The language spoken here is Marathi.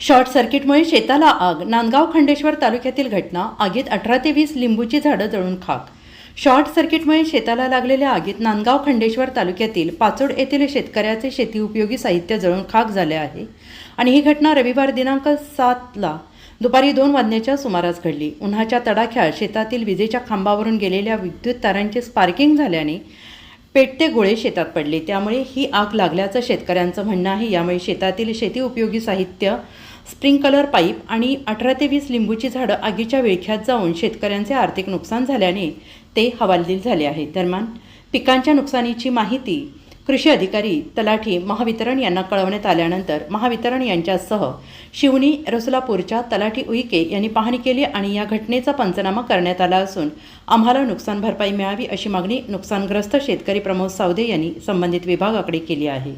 शॉर्ट सर्किटमुळे शेताला आग नांदगाव खंडेश्वर तालुक्यातील घटना आगीत अठरा ते वीस लिंबूची झाडं जळून खाक. शॉर्ट सर्किटमुळे शेताला लागलेल्या आगीत नांदगाव खंडेश्वर तालुक्यातील पाचोड येथील शेतकऱ्याचे शेती उपयोगी साहित्य जळून खाक झाले आहे आणि ही घटना रविवार दिनांक सातला दुपारी दोन वाजण्याच्या सुमारास घडली. उन्हाच्या तडाख्यात शेतातील विजेच्या खांबावरून गेलेल्या विद्युत तारांचे स्पार्किंग झाल्याने पेटते गोळे शेतात पडले. त्यामुळे ही आग लागल्याचं शेतकऱ्यांचं म्हणणं आहे. यामुळे शेतातील शेती उपयोगी साहित्य स्प्रिंकलर पाईप आणि अठरा ते वीस लिंबूची झाडं आगीच्या विळख्यात जाऊन शेतकऱ्यांचे आर्थिक नुकसान झाल्याने ते हवालदिल झाले आहे. दरम्यान पिकांच्या नुकसानीची माहिती कृषी अधिकारी तलाठी महावितरण यांना कळवण्यात आल्यानंतर महावितरण यांच्यासह शिवणी रसुलापूरच्या तलाठी उईके यांनी पाहणी केली आणि या घटनेचा पंचनामा करण्यात आला असून आम्हाला नुकसान भरपाई मिळावी अशी मागणी नुकसानग्रस्त शेतकरी प्रमोद सावदे यांनी संबंधित विभागाकडे केली आहे.